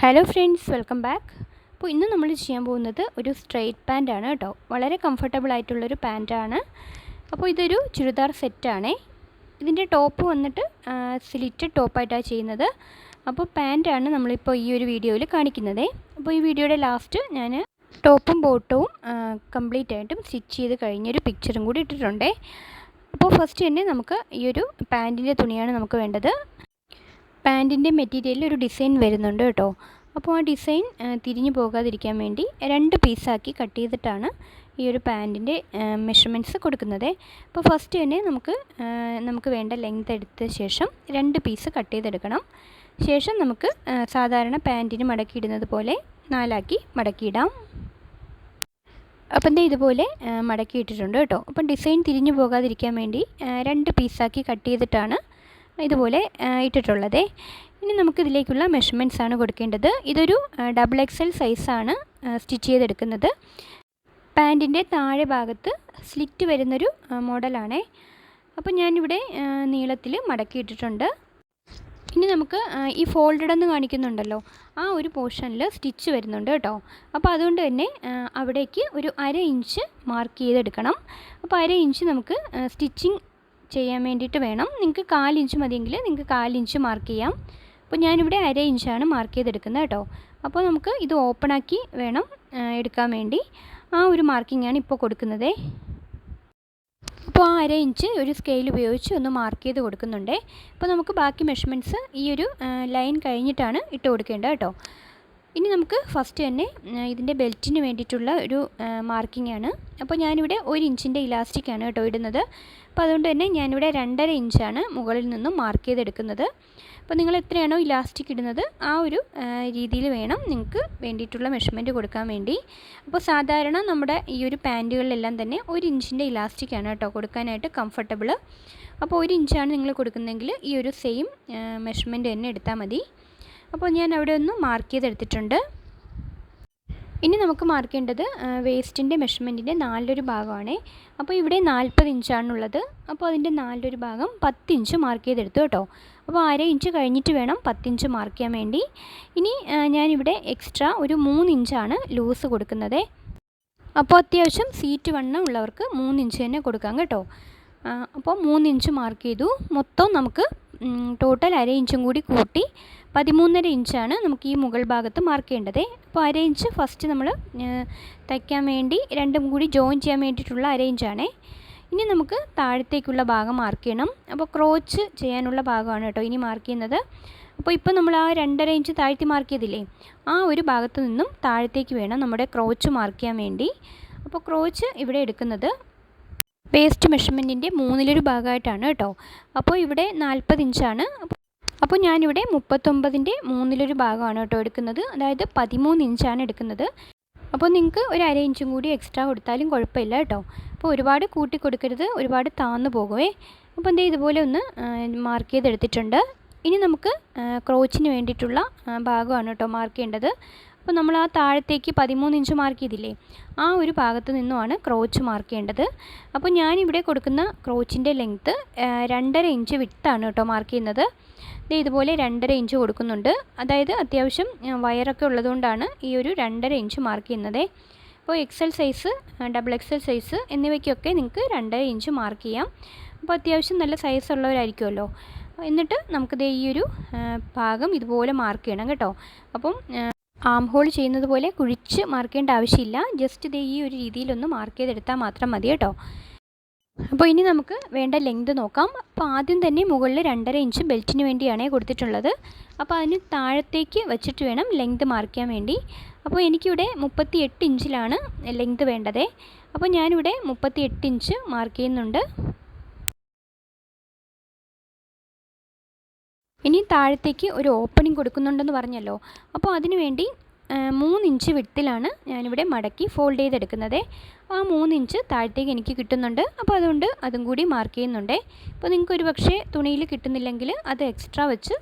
Hello friends welcome back അപ്പോൾ ഇന്ന് നമ്മൾ ചെയ്യാൻ പോകുന്നത് ഒരു സ്ട്രെയിറ്റ് പാന്റ് ആണ് കേട്ടോ. വളരെ കംഫർട്ടബിൾ ആയിട്ടുള്ളൊരു പാന്റാണ് അപ്പോൾ ഇതൊരു ചുരിദാർ സെറ്റാണേ ഇതിന്റെ ടോപ്പ് വന്നിട്ട് സ്ലിറ്റഡ് ടോപ്പായിട്ടാണ് ചെയ്യുന്നത്. അപ്പോൾ പാന്റാണ് നമ്മളിപ്പോൾ ഈ ഒരു വീഡിയോയിൽ കാണിക്കുന്നത്. അപ്പോൾ ഈ വീഡിയോയുടെ ലാസ്റ്റ് ഞാൻ ടോപ്പും ബോട്ടവും കംപ്ലീറ്റ് ആയിട്ടും സ്റ്റിച്ച് ചെയ്ത് കഴിഞ്ഞൊരു പിക്ചറും കൂടി ഇട്ടിട്ടുണ്ടേ. അപ്പോൾ ഫസ്റ്റ് തന്നെ നമുക്ക് ഈ ഒരു പാന്റിന്റെ തുണിയാണ് നമുക്ക് വേണ്ടത്. പാന്റിന്റെ മെറ്റീരിയലിൽ ഒരു ഡിസൈൻ വരുന്നുണ്ട് കേട്ടോ. അപ്പോൾ ആ ഡിസൈൻ തിരിഞ്ഞു പോകാതിരിക്കാൻ വേണ്ടി രണ്ട് പീസാക്കി കട്ട് ചെയ്തിട്ടാണ് ഈ ഒരു പാന്റിന്റെ മെഷർമെന്റ്സ് കൊടുക്കുന്നത്. അപ്പോൾ ഫസ്റ്റ് തന്നെ നമുക്ക് നമുക്ക് വേണ്ട ലെങ്ത് എടുത്ത ശേഷം രണ്ട് പീസ് കട്ട് ചെയ്തെടുക്കണം. ശേഷം നമുക്ക് സാധാരണ പാന്റിന് മടക്കിയിടുന്നത് പോലെ നാലാക്കി മടക്കിയിടാം. അപ്പം ദേ ഇതുപോലെ മടക്കിയിട്ടിട്ടുണ്ട് കേട്ടോ. അപ്പം ഡിസൈൻ തിരിഞ്ഞു പോകാതിരിക്കാൻ വേണ്ടി രണ്ട് പീസാക്കി കട്ട് ചെയ്തിട്ടാണ് ഇതുപോലെ ഇട്ടിട്ടുള്ളത്. ഇനി നമുക്കിതിലേക്കുള്ള മെഷർമെന്റ്സ് ആണ് കൊടുക്കേണ്ടത്. ഇതൊരു ഡബിൾ എക്സൽ സൈസാണ് സ്റ്റിച്ച് ചെയ്തെടുക്കുന്നത്. പാന്റിന്റെ താഴെ ഭാഗത്ത് സ്ലിറ്റ് വരുന്നൊരു മോഡലാണേ അപ്പോൾ ഞാനിവിടെ നീളത്തിൽ മടക്കിയിട്ടിട്ടുണ്ട്. ഇനി നമുക്ക് ഈ ഫോൾഡഡ് എന്ന് കാണിക്കുന്നുണ്ടല്ലോ ആ ഒരു പോർഷനിൽ സ്റ്റിച്ച് വരുന്നുണ്ട് കേട്ടോ. അപ്പോൾ അതുകൊണ്ട് തന്നെ അവിടേക്ക് ഒരു അര ഇഞ്ച് മാർക്ക് ചെയ്തെടുക്കണം. അപ്പോൾ അര ഇഞ്ച് നമുക്ക് സ്റ്റിച്ചിങ് ചെയ്യാൻ വേണ്ടിയിട്ട് വേണം. നിങ്ങൾക്ക് കാലിഞ്ച് മതിയെങ്കിൽ നിങ്ങൾക്ക് കാലിഞ്ച് മാർക്ക് ചെയ്യാം. അപ്പോൾ ഞാനിവിടെ അര ഇഞ്ചാണ് മാർക്ക് ചെയ്തെടുക്കുന്നത് കേട്ടോ. അപ്പോൾ നമുക്ക് ഇത് ഓപ്പണാക്കി വേണം എടുക്കാൻ വേണ്ടി. ആ ഒരു മാർക്കിംഗ് ആണ് ഇപ്പോൾ കൊടുക്കുന്നത്. അപ്പോൾ ആ അര ഇഞ്ച് ഒരു സ്കെയിൽ ഉപയോഗിച്ച് ഒന്ന് മാർക്ക് ചെയ്ത് കൊടുക്കുന്നുണ്ട്. അപ്പോൾ നമുക്ക് ബാക്കി മെഷർമെന്റ്സ് ഈ ഒരു ലൈൻ കഴിഞ്ഞിട്ടാണ് ഇട്ട് കൊടുക്കേണ്ടത് കേട്ടോ. ഇനി നമുക്ക് ഫസ്റ്റ് തന്നെ ഇതിന്റെ ബെൽറ്റിന് വേണ്ടിയിട്ടുള്ള ഒരു മാർക്കിംഗ് ആണ്. അപ്പോൾ ഞാനിവിടെ ഒരു ഇഞ്ചിന്റെ ഇലാസ്റ്റിക്കാണ് കേട്ടോ ഇടുന്നത്. അപ്പോൾ അതുകൊണ്ട് തന്നെ ഞാനിവിടെ രണ്ടര ഇഞ്ചാണ് മുകളിൽ നിന്നും മാർക്ക് ചെയ്തെടുക്കുന്നത്. അപ്പോൾ നിങ്ങൾ എത്രയാണോ ഇലാസ്റ്റിക് ഇടുന്നത് ആ ഒരു രീതിയിൽ വേണം നിങ്ങൾക്ക് വേണ്ടിയിട്ടുള്ള മെഷർമെന്റ് കൊടുക്കാൻ വേണ്ടി. അപ്പോൾ സാധാരണ നമ്മുടെ ഈ ഒരു പാന്റുകളിലെല്ലാം തന്നെ ഒരു ഇഞ്ചിന്റെ ഇലാസ്റ്റിക്കാണ് കേട്ടോ കൊടുക്കാനായിട്ട് കംഫർട്ടബിൾ അപ്പോൾ ഒരു ഇഞ്ചാണ് നിങ്ങൾ കൊടുക്കുന്നതെങ്കിൽ ഈ ഒരു സെയിം മെഷർമെന്റ് തന്നെ എടുത്താൽ മതി. അപ്പോൾ ഞാൻ അവിടെ ഒന്ന് മാർക്ക് ചെയ്തെടുത്തിട്ടുണ്ട്. ഇനി നമുക്ക് മാർക്ക് ചെയ്യേണ്ടത് വേസ്റ്റിന്റെ മെഷർമെന്റിന്റെ നാലിലൊരു ഭാഗമാണ്. അപ്പോൾ ഇവിടെ നാൽപ്പത് ഇഞ്ചാണുള്ളത് അപ്പോൾ അതിന്റെ നാലിലൊരു ഭാഗം പത്ത് ഇഞ്ച് മാർക്ക് ചെയ്തെടുത്തു കേട്ടോ. അപ്പോൾ അര ഇഞ്ച് കഴിഞ്ഞിട്ട് വേണം പത്തിഞ്ച് മാർക്ക് ചെയ്യാൻ വേണ്ടി. ഇനി ഞാനിവിടെ എക്സ്ട്രാ ഒരു മൂന്ന് ഇഞ്ചാണ് ലൂസ് കൊടുക്കുന്നത്. അപ്പോൾ അത്യാവശ്യം സീറ്റ് വണ്ണം ഉള്ളവർക്ക് മൂന്ന് ഇഞ്ച് തന്നെ കൊടുക്കാം കേട്ടോ. അപ്പോൾ മൂന്ന് ഇഞ്ച് മാർക്ക് ചെയ്തു. മൊത്തം നമുക്ക് ടോട്ടൽ അര ഇഞ്ചും കൂടി കൂട്ടി പതിമൂന്നര ഇഞ്ചാണ് നമുക്ക് ഈ മുകൾ ഭാഗത്ത് മാർക്ക് ചെയ്യേണ്ടത്. അപ്പോൾ അര ഇഞ്ച് ഫസ്റ്റ് നമ്മൾ തയ്ക്കാൻ വേണ്ടി രണ്ടും കൂടി ജോയിൻ ചെയ്യാൻ വേണ്ടിയിട്ടുള്ള അര ഇഞ്ചാണ്. ഇനി നമുക്ക് താഴത്തേക്കുള്ള ഭാഗം മാർക്ക് ചെയ്യണം. അപ്പോൾ ക്രോച്ച് ചെയ്യാനുള്ള ഭാഗമാണ് കേട്ടോ ഇനി മാർക്ക് ചെയ്യുന്നത്. അപ്പോൾ ഇപ്പോൾ നമ്മൾ ആ രണ്ടര ഇഞ്ച് താഴ്ത്തി മാർക്ക് ചെയ്തില്ലേ ആ ഒരു ഭാഗത്ത് നിന്നും താഴത്തേക്ക് വേണം നമ്മുടെ ക്രോച്ച് മാർക്ക് ചെയ്യാൻ വേണ്ടി. അപ്പോൾ ക്രോച്ച് ഇവിടെ എടുക്കുന്നത് വേസ്റ്റ് മെഷർമെന്റിന്റെ മൂന്നിലൊരു ഭാഗമായിട്ടാണ് കേട്ടോ. അപ്പോൾ ഇവിടെ നാൽപ്പത് ഇഞ്ചാണ്. അപ്പോൾ ഞാനിവിടെ മുപ്പത്തൊമ്പതിന്റെ മൂന്നിലൊരു ഭാഗമാണ് കേട്ടോ എടുക്കുന്നത്. അതായത് പതിമൂന്ന് ഇഞ്ചാണ് എടുക്കുന്നത്. അപ്പോൾ നിങ്ങൾക്ക് ഒരു അര ഇഞ്ചും കൂടി എക്സ്ട്രാ കൊടുത്താലും കുഴപ്പമില്ല കേട്ടോ. അപ്പോൾ ഒരുപാട് കൂട്ടി കൊടുക്കരുത് ഒരുപാട് താന്നു പോകുമേ അപ്പോൾ എന്തേ ഇതുപോലെ ഒന്ന് മാർക്ക് ചെയ്തെടുത്തിട്ടുണ്ട്. ഇനി നമുക്ക് ക്രോച്ചിന് വേണ്ടിയിട്ടുള്ള ഭാഗമാണ് കേട്ടോ മാർക്ക് ചെയ്യേണ്ടത്. അപ്പോൾ നമ്മൾ ആ താഴത്തേക്ക് പതിമൂന്ന് ഇഞ്ച് മാർക്ക് ചെയ്തില്ലേ ആ ഒരു ഭാഗത്ത് നിന്നുമാണ് ക്രോച്ച് മാർക്ക് ചെയ്യേണ്ടത്. അപ്പോൾ ഞാനിവിടെ കൊടുക്കുന്ന ക്രോച്ചിന്റെ ലെങ്ത്ത് രണ്ടര ഇഞ്ച് വിട്ടാണ് കേട്ടോ മാർക്ക് ചെയ്യുന്നത്. ഇതുപോലെ രണ്ടര ഇഞ്ച് കൊടുക്കുന്നുണ്ട്. അതായത് അത്യാവശ്യം വയറൊക്കെ ഉള്ളതുകൊണ്ടാണ് ഈ ഒരു രണ്ടര ഇഞ്ച് മാർക്ക് ചെയ്യുന്നത്. അപ്പോൾ XL size double XL size എന്നിവയ്ക്കൊക്കെ നിങ്ങൾക്ക് രണ്ടര ഇഞ്ച് മാർക്ക് ചെയ്യാം. അപ്പോൾ അത്യാവശ്യം നല്ല സൈസ് ഉള്ളവരായിരിക്കുമല്ലോ. എന്നിട്ട് നമുക്കിത് ഈ ഒരു ഭാഗം ഇതുപോലെ മാർക്ക് ചെയ്യണം കേട്ടോ. അപ്പം ആം ഹോൾ ചെയ്യുന്നത് പോലെ കുഴിച്ച് മാർക്ക് ചെയ്യേണ്ട ആവശ്യമില്ല. ജസ്റ്റ് ഇത് ഈ ഒരു രീതിയിലൊന്ന് മാർക്ക് ചെയ്തെടുത്താൽ മാത്രം മതി കേട്ടോ. അപ്പോൾ ഇനി നമുക്ക് വേണ്ട ലെങ്ത് നോക്കാം. അപ്പോൾ ആദ്യം തന്നെ മുകളിൽ രണ്ടര ഇഞ്ച് ബെൽറ്റിന് വേണ്ടിയാണ് കൊടുത്തിട്ടുള്ളത്. അപ്പോൾ അതിന് താഴത്തേക്ക് വെച്ചിട്ട് വേണം ലെങ്ത് മാർക്ക് ചെയ്യാൻ വേണ്ടി. അപ്പോൾ എനിക്കിവിടെ മുപ്പത്തി എട്ട് ഇഞ്ചിലാണ് ലെങ്ത് വേണ്ടത്. അപ്പോൾ ഞാനിവിടെ മുപ്പത്തി എട്ട് ഇഞ്ച് മാർക്ക് ചെയ്യുന്നുണ്ട്. ഇനി താഴത്തേക്ക് ഒരു ഓപ്പണിംഗ് കൊടുക്കുന്നുണ്ടെന്ന് പറഞ്ഞല്ലോ. അപ്പോൾ അതിനുവേണ്ടി മൂന്ന് ഇഞ്ച് വിട്ടിലാണ് ഞാനിവിടെ മടക്കി ഫോൾഡ് ചെയ്തെടുക്കുന്നത്. ആ മൂന്ന് ഇഞ്ച് താഴത്തേക്ക് എനിക്ക് കിട്ടുന്നുണ്ട്. അപ്പോൾ അതുകൊണ്ട് അതും കൂടി മാർക്ക് ചെയ്യുന്നുണ്ട്. അപ്പോൾ നിങ്ങൾക്ക് ഒരു പക്ഷേ തുണിയിൽ കിട്ടുന്നില്ലെങ്കിൽ അത് എക്സ്ട്രാ വെച്ച്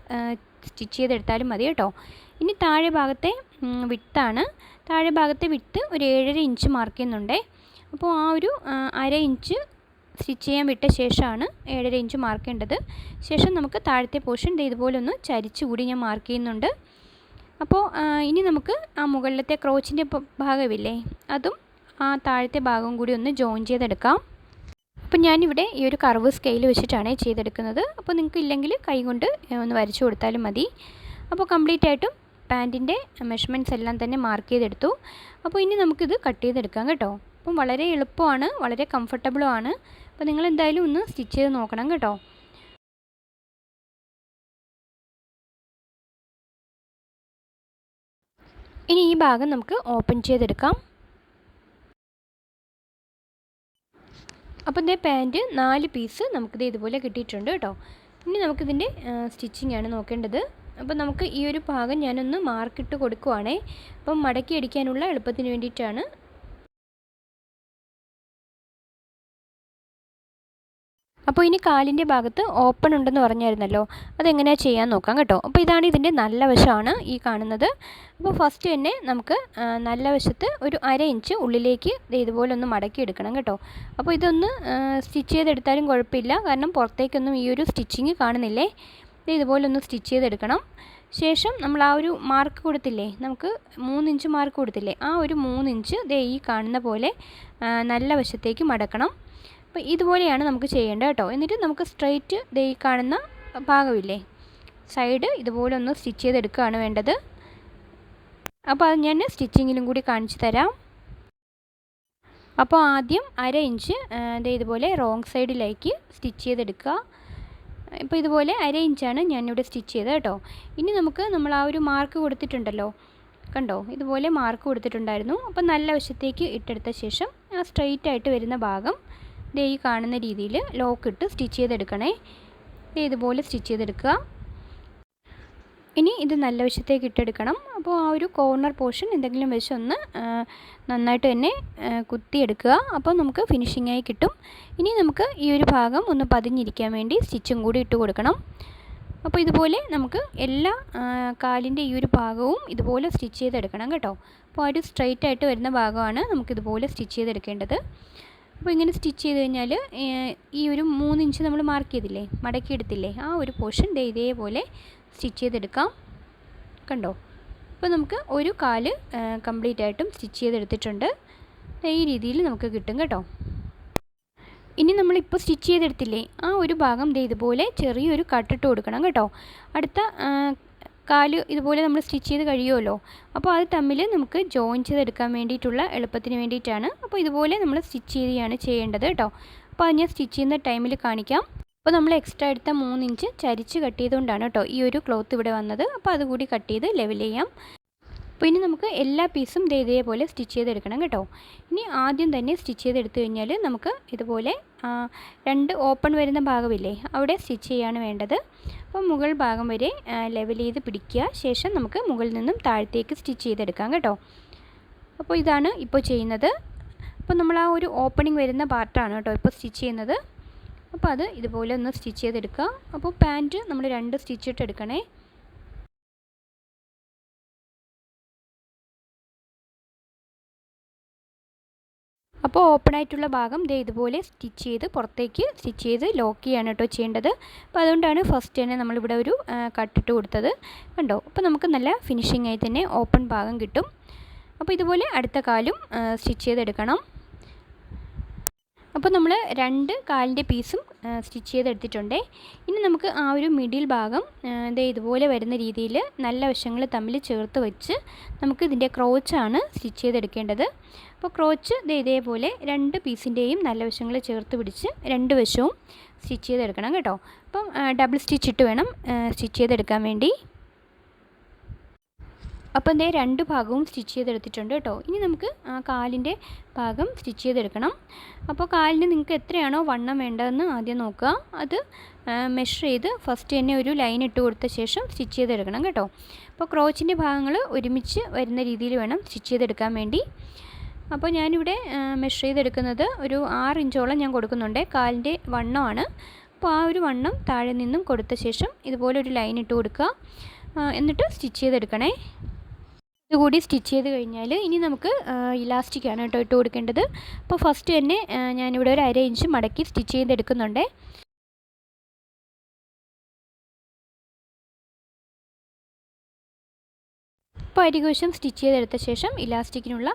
സ്റ്റിച്ച് ചെയ്തെടുത്താലും മതി കേട്ടോ. ഇനി താഴെ ഭാഗത്തെ വിത്താണ് താഴെ ഭാഗത്തെ വിട്ട് ഒരു ഏഴര ഇഞ്ച് മാർക്ക് ചെയ്യുന്നുണ്ട്. അപ്പോൾ ആ ഒരു അര ഇഞ്ച് സ്റ്റിച്ച് ചെയ്യാൻ വിട്ട ശേഷമാണ് ഏഴര ഇഞ്ച് മാർക്ക് ചെയ്യേണ്ടത് ശേഷം നമുക്ക് താഴത്തെ പോർഷൻ ഇതുപോലെ ഒന്ന് ചരിച്ചുകൂടി ഞാൻ മാർക്ക് ചെയ്യുന്നുണ്ട്. അപ്പോൾ ഇനി നമുക്ക് ആ മുകളിലത്തെ ക്രോച്ചിന്റെ ഭാഗമില്ലേ? അതും ആ താഴത്തെ ഭാഗം കൂടി ഒന്ന് ജോയിൻ ചെയ്തെടുക്കാം. അപ്പോൾ ഞാനിവിടെ ഈ ഒരു കർവ് സ്കെയിൽ വെച്ചിട്ടാണ് ചെയ്തെടുക്കുന്നത്. അപ്പോൾ നിങ്ങൾക്ക് ഇല്ലെങ്കിൽ കൈ കൊണ്ട് ഒന്ന് വരച്ചു കൊടുത്താലും മതി. അപ്പോൾ കംപ്ലീറ്റ് ആയിട്ടും പാന്റിന്റെ മെഷർമെന്റ്സ് എല്ലാം തന്നെ മാർക്ക് ചെയ്തെടുത്തു. അപ്പോൾ ഇനി നമുക്കിത് കട്ട് ചെയ്തെടുക്കാം കേട്ടോ. അപ്പം വളരെ എളുപ്പമാണ് വളരെ കംഫർട്ടബിളും ആണ്. അപ്പോൾ നിങ്ങൾ എന്തായാലും ഒന്ന് സ്റ്റിച്ച് ചെയ്ത് നോക്കണം കേട്ടോ. ഇനി ഈ ഭാഗം നമുക്ക് ഓപ്പൺ ചെയ്തെടുക്കാം. അപ്പോൾ ഇതേ പാന്റ് നാല് പീസ് നമുക്കിത് ഇതുപോലെ കിട്ടിയിട്ടുണ്ട് കേട്ടോ. ഇനി നമുക്കിതിന്റെ സ്റ്റിച്ചിങ് ആണ് നോക്കേണ്ടത്. അപ്പോൾ നമുക്ക് ഈ ഒരു ഭാഗം ഞാനൊന്ന് മാർക്കിട്ട് കൊടുക്കുവാണേ. അപ്പം മടക്കി അടിക്കാനുള്ള എളുപ്പത്തിന് വേണ്ടിയിട്ടാണ് അപ്പോൾ ഇനി കാലിന്റെ ഭാഗത്ത് ഓപ്പൺ ഉണ്ടെന്ന് പറഞ്ഞായിരുന്നല്ലോ അതെങ്ങനെയാണ് ചെയ്യാൻ നോക്കാം കേട്ടോ. അപ്പോൾ ഇതാണ് ഇതിന്റെ നല്ല വശമാണ് ഈ കാണുന്നത്. അപ്പോൾ ഫസ്റ്റ് തന്നെ നമുക്ക് നല്ല വശത്ത് ഒരു അര ഇഞ്ച് ഉള്ളിലേക്ക് ഇതുപോലെ ഒന്ന് മടക്കി എടുക്കണം കേട്ടോ. അപ്പോൾ ഇതൊന്ന് സ്റ്റിച്ച് ചെയ്തെടുത്താലും കുഴപ്പമില്ല. കാരണം പുറത്തേക്കൊന്നും ഈ ഒരു സ്റ്റിച്ചിങ് കാണുന്നില്ലേ? ഇതുപോലെ ഒന്ന് സ്റ്റിച്ച് ചെയ്തെടുക്കണം. ശേഷം നമ്മൾ ആ ഒരു മാർക്ക് കൊടുത്തില്ലേ നമുക്ക് മൂന്നിഞ്ച് മാർക്ക് കൊടുത്തില്ലേ ആ ഒരു മൂന്നിഞ്ച് ദേ ഈ കാണുന്ന പോലെ നല്ല വശത്തേക്ക് മടക്കണം. അപ്പോൾ ഇതുപോലെയാണ് നമുക്ക് ചെയ്യേണ്ടത് കേട്ടോ. എന്നിട്ട് നമുക്ക് സ്ട്രെയിറ്റ് ദേ കാണുന്ന ഭാഗമില്ലേ? സൈഡ് ഇതുപോലെ ഒന്ന് സ്റ്റിച്ച് ചെയ്തെടുക്കുകയാണ് വേണ്ടത്. അപ്പോൾ അത് ഞാൻ സ്റ്റിച്ചിങ്ങിലും കൂടി കാണിച്ചു തരാം. അപ്പോൾ ആദ്യം അര ഇഞ്ച് ഇതുപോലെ റോങ് സൈഡിലേക്ക് സ്റ്റിച്ച് ചെയ്തെടുക്കുക. ഇപ്പോൾ ഇതുപോലെ അര ഇഞ്ചാണ് ഞാനിവിടെ സ്റ്റിച്ച് ചെയ്തത് കേട്ടോ. ഇനി നമുക്ക് നമ്മൾ ആ ഒരു മാർക്ക് കൊടുത്തിട്ടുണ്ടല്ലോ. കണ്ടോ? ഇതുപോലെ മാർക്ക് കൊടുത്തിട്ടുണ്ടായിരുന്നു. അപ്പോൾ നല്ല വശത്തേക്ക് ഇട്ടെടുത്ത ശേഷം ആ സ്ട്രെയിറ്റ് ആയിട്ട് വരുന്ന ഭാഗം ദേ ഈ കാണുന്ന രീതിയിൽ ലോക്ക് ഇട്ട് സ്റ്റിച്ച് ചെയ്തെടുക്കണേ. ഇതുപോലെ സ്റ്റിച്ച് ചെയ്തെടുക്കുക. ഇനി ഇത് നല്ല വശത്തേക്ക് ഇട്ടെടുക്കണം. അപ്പോൾ ആ ഒരു കോർണർ പോർഷൻ എന്തെങ്കിലും വെച്ച് ഒന്ന് നന്നായിട്ട് തന്നെ കുത്തിയെടുക്കുക. അപ്പോൾ നമുക്ക് ഫിനിഷിംഗ് ആയി കിട്ടും. ഇനി നമുക്ക് ഈ ഒരു ഭാഗം ഒന്ന് പതിഞ്ഞിരിക്കാൻ വേണ്ടി സ്റ്റിച്ചും കൂടി ഇട്ട് കൊടുക്കണം. അപ്പോൾ ഇതുപോലെ നമുക്ക് എല്ലാ കാലിന്റെ ഈ ഒരു ഭാഗവും ഇതുപോലെ സ്റ്റിച്ച് ചെയ്തെടുക്കണം കേട്ടോ. അപ്പോൾ ആ ഒരു സ്ട്രെയിറ്റ് ആയിട്ട് വരുന്ന ഭാഗമാണ് നമുക്കിതുപോലെ സ്റ്റിച്ച് ചെയ്തെടുക്കേണ്ടത്. അപ്പോൾ ഇങ്ങനെ സ്റ്റിച്ച് ചെയ്ത് കഴിഞ്ഞാൽ ഈ ഒരു മൂന്ന് ഇഞ്ച് നമ്മൾ മാർക്ക് ചെയ്തില്ലേ മടക്കി എടുത്തില്ലേ ആ ഒരു പോർഷൻ ദേ ഇതേപോലെ സ്റ്റിച്ച് ചെയ്തെടുക്കാം. കണ്ടോ? അപ്പോൾ നമുക്ക് ഒരു കാൽ കംപ്ലീറ്റ് ആയിട്ടും സ്റ്റിച്ച് ചെയ്തെടുത്തിട്ടുണ്ട്. ഈ രീതിയിൽ നമുക്ക് കിട്ടും കേട്ടോ. ഇനി നമ്മളിപ്പോൾ സ്റ്റിച്ച് ചെയ്തെടുത്തില്ലേ ആ ഒരു ഭാഗം ദേ ഇതുപോലെ ചെറിയൊരു കട്ടിട്ട് കൊടുക്കണം കേട്ടോ. അടുത്ത കാൽ ഇതുപോലെ നമ്മൾ സ്റ്റിച്ച് ചെയ്ത് കഴിയുമല്ലോ. അപ്പോൾ അത് തമ്മിൽ നമുക്ക് ജോയിൻ ചെയ്തെടുക്കാൻ വേണ്ടിയിട്ടുള്ള എളുപ്പത്തിന് വേണ്ടിയിട്ടാണ്. അപ്പോൾ ഇതുപോലെ നമ്മൾ സ്റ്റിച്ച് ചെയ്യുകയാണ് ചെയ്യേണ്ടത് കേട്ടോ. അപ്പോൾ അത് ഞാൻ സ്റ്റിച്ച് ചെയ്യുന്ന ടൈമിൽ കാണിക്കാം. അപ്പോൾ നമ്മൾ എക്സ്ട്രാ എടുത്ത മൂന്ന് ഇഞ്ച് ചരിച്ച് കട്ട് ചെയ്തുകൊണ്ടാണ് കേട്ടോ ഈ ഒരു ക്ലോത്ത് ഇവിടെ വന്നത്. അപ്പോൾ അതുകൂടി കട്ട് ചെയ്ത് ലെവൽ ചെയ്യാം. അപ്പോൾ ഇനി നമുക്ക് എല്ലാ പീസും ദേ ഇതേപോലെ സ്റ്റിച്ച് ചെയ്തെടുക്കണം കേട്ടോ. ഇനി ആദ്യം തന്നെ സ്റ്റിച്ച് ചെയ്തെടുത്തു കഴിഞ്ഞാൽ നമുക്ക് ഇതുപോലെ രണ്ട് ഓപ്പൺ വരുന്ന ഭാഗമില്ലേ അവിടെ സ്റ്റിച്ച് ചെയ്യാണ് വേണ്ടത്. അപ്പോൾ മുകൾ ഭാഗം വരെ ലെവൽ ചെയ്ത് പിടിക്കുക. ശേഷം നമുക്ക് മുകളിൽ നിന്നും താഴത്തേക്ക് സ്റ്റിച്ച് ചെയ്തെടുക്കാം കേട്ടോ. അപ്പോൾ ഇതാണ് ഇപ്പോൾ ചെയ്യുന്നത്. അപ്പോൾ നമ്മൾ ആ ഒരു ഓപ്പണിംഗ് വരുന്ന പാർട്ടാണ് കേട്ടോ ഇപ്പോൾ സ്റ്റിച്ച് ചെയ്യുന്നത്. അപ്പോൾ അത് ഇതുപോലെ ഒന്ന് സ്റ്റിച്ച് ചെയ്തെടുക്കുക. അപ്പോൾ പാന്റ് നമ്മൾ രണ്ട് സ്റ്റിച്ച് ഇട്ട് എടുക്കണേ. അപ്പോൾ ഓപ്പൺ ആയിട്ടുള്ള ഭാഗം ദേ ഇതുപോലെ സ്റ്റിച്ച് ചെയ്ത് പുറത്തേക്ക് സ്റ്റിച്ച് ചെയ്ത് ലോക്ക് ചെയ്യാണ് കേട്ടോ ചെയ്യേണ്ടത്. അപ്പോൾ അതുകൊണ്ടാണ് ഫസ്റ്റ് തന്നെ നമ്മളിവിടെ ഒരു കട്ടിട്ട് കൊടുത്തത്. കണ്ടോ? അപ്പോൾ നമുക്ക് നല്ല ഫിനിഷിംഗ് ആയി തന്നെ ഓപ്പൺ ഭാഗം കിട്ടും. അപ്പോൾ ഇതുപോലെ അടുത്ത കാലും സ്റ്റിച്ച് ചെയ്തെടുക്കണം. അപ്പോൾ നമ്മൾ രണ്ട് കാലിന്റെ പീസും സ്റ്റിച്ച് ചെയ്തെടുത്തിട്ടുണ്ട്. ഇനി നമുക്ക് ആ ഒരു മിഡിൽ ഭാഗം ഇതേ ഇതുപോലെ വരുന്ന രീതിയിൽ നല്ല വശങ്ങൾ തമ്മിൽ ചേർത്ത് വെച്ച് നമുക്ക് ഇതിന്റെ ക്രോച്ചാണ് സ്റ്റിച്ച് ചെയ്തെടുക്കേണ്ടത്. അപ്പോൾ ക്രോച്ച് ഇത് ഇതേപോലെ രണ്ട് പീസിന്റെയും നല്ല വശങ്ങൾ ചേർത്ത് പിടിച്ച് രണ്ട് വശവും സ്റ്റിച്ച് ചെയ്തെടുക്കണം കേട്ടോ. അപ്പം ഡബിൾ സ്റ്റിച്ച് ഇട്ട് വേണം സ്റ്റിച്ച് ചെയ്തെടുക്കാൻ വേണ്ടി. അപ്പോൾ എന്തേ രണ്ട് ഭാഗവും സ്റ്റിച്ച് ചെയ്തെടുത്തിട്ടുണ്ട് കേട്ടോ. ഇനി നമുക്ക് കാലിന്റെ ഭാഗം സ്റ്റിച്ച് ചെയ്തെടുക്കണം. അപ്പോൾ കാലിന് നിങ്ങൾക്ക് എത്രയാണോ വണ്ണം വേണ്ടതെന്ന് ആദ്യം നോക്കുക. അത് മെഷർ ചെയ്ത് ഫസ്റ്റ് തന്നെ ഒരു ലൈൻ ഇട്ട് കൊടുത്ത ശേഷം സ്റ്റിച്ച് ചെയ്തെടുക്കണം കേട്ടോ. അപ്പോൾ ക്രോച്ചിന്റെ ഭാഗങ്ങൾ ഒരുമിച്ച് വരുന്ന രീതിയിൽ വേണം സ്റ്റിച്ച് ചെയ്തെടുക്കാൻ വേണ്ടി. അപ്പോൾ ഞാനിവിടെ മെഷർ ചെയ്തെടുക്കുന്നത് ഒരു ആറ് ഇഞ്ചോളം ഞാൻ കൊടുക്കുന്നുണ്ട്. കാലിന്റെ വണ്ണമാണ്. അപ്പോൾ ആ ഒരു വണ്ണം താഴെ നിന്നും കൊടുത്ത ശേഷം ഇതുപോലെ ഒരു ലൈൻ ഇട്ട് കൊടുക്കുക. എന്നിട്ട് സ്റ്റിച്ച് ചെയ്തെടുക്കണേ. ഇതുകൂടി സ്റ്റിച്ച് ചെയ്ത് കഴിഞ്ഞാൽ ഇനി നമുക്ക് ഇലാസ്റ്റിക്കാണ് കേട്ടോ ഇട്ട് കൊടുക്കേണ്ടത്. അപ്പോൾ ഫസ്റ്റ് തന്നെ ഞാനിവിടെ ഒരു അര ഇഞ്ച് മടക്കി സ്റ്റിച്ച് ചെയ്തെടുക്കുന്നുണ്ട്. അപ്പോൾ അരികവശം സ്റ്റിച്ച് ചെയ്തെടുത്ത ശേഷം ഇലാസ്റ്റിക്കിനുള്ള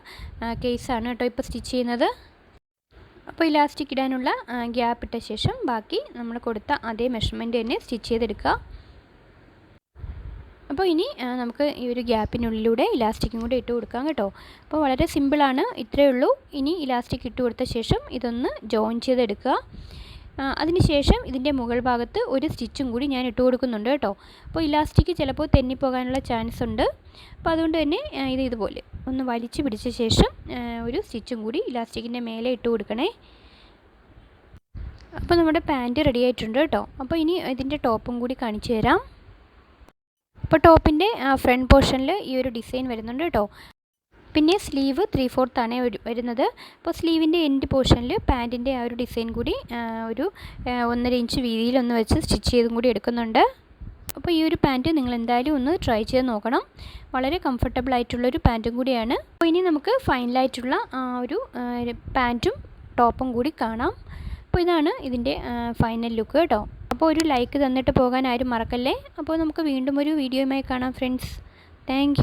കേസാണ് കേട്ടോ ഇപ്പോൾ സ്റ്റിച്ച് ചെയ്യുന്നത്. അപ്പോൾ ഇലാസ്റ്റിക് ഇടാനുള്ള ഗ്യാപ്പ് ഇട്ട ശേഷം ബാക്കി നമ്മൾ കൊടുത്ത അതേ മെഷർമെന്റ് തന്നെ സ്റ്റിച്ച് ചെയ്തെടുക്കുക അപ്പോൾ ഇനി നമുക്ക് ഈ ഒരു ഗ്യാപ്പിനുള്ളിലൂടെ ഇലാസ്റ്റിക്കും കൂടെ ഇട്ട് കൊടുക്കാം കേട്ടോ. അപ്പോൾ വളരെ സിമ്പിളാണ് ഇത്രയേ ഉള്ളൂ. ഇനി ഇലാസ്റ്റിക് ഇട്ട് കൊടുത്ത ശേഷം ഇതൊന്ന് ജോയിൻ ചെയ്തെടുക്കുക അതിനുശേഷം ഇതിന്റെ മുകൾ ഭാഗത്ത് ഒരു സ്റ്റിച്ചും കൂടി ഞാൻ ഇട്ട് കൊടുക്കുന്നുണ്ട് കേട്ടോ. അപ്പോൾ ഇലാസ്റ്റിക് ചിലപ്പോൾ തെന്നിപ്പോകാനുള്ള ചാൻസ് ഉണ്ട്. അപ്പോൾ അതുകൊണ്ട് തന്നെ ഇത് ഇതുപോലെ ഒന്ന് വലിച്ചു പിടിച്ച ശേഷം ഒരു സ്റ്റിച്ചും കൂടി ഇലാസ്റ്റിക്കിന്റെ മേലെ ഇട്ട് കൊടുക്കണേ. അപ്പോൾ നമ്മുടെ പാന്റ് റെഡി ആയിട്ടുണ്ട് കേട്ടോ. അപ്പോൾ ഇനി ഇതിന്റെ ടോപ്പും കൂടി കാണിച്ചു തരാം. അപ്പോൾ ടോപ്പിന്റെ ഫ്രണ്ട് പോർഷനിൽ ഈ ഒരു ഡിസൈൻ വരുന്നുണ്ട് കേട്ടോ. പിന്നെ സ്ലീവ് ത്രീ ഫോർത്താണ് വരുന്നത്. അപ്പോൾ സ്ലീവിന്റെ എൻഡ് പോർഷനിൽ പാന്റിന്റെ ആ ഒരു ഡിസൈൻ കൂടി ഒരു ഒന്നര ഇഞ്ച് വീതിയിൽ ഒന്ന് വെച്ച് സ്റ്റിച്ച് ചെയ്തും കൂടി എടുക്കുന്നുണ്ട്. അപ്പോൾ ഈ ഒരു പാന്റ് നിങ്ങൾ എന്തായാലും ഒന്ന് ട്രൈ ചെയ്ത് നോക്കണം. വളരെ കംഫർട്ടബിൾ ആയിട്ടുള്ള ഒരു പാന്റും കൂടിയാണ്. അപ്പോൾ ഇനി നമുക്ക് ഫൈനലായിട്ടുള്ള ആ ഒരു പാന്റും ടോപ്പും കൂടി കാണാം. അപ്പോൾ ഇതാണ് ഇതിന്റെ ഫൈനൽ ലുക്ക് കേട്ടോ. അപ്പോൾ ഒരു ലൈക്ക് തന്നിട്ട് പോകാൻ ആരും മറക്കല്ലേ? അപ്പോൾ നമുക്ക് വീണ്ടും ഒരു വീഡിയോയുമായി കാണാം ഫ്രണ്ട്സ് താങ്ക്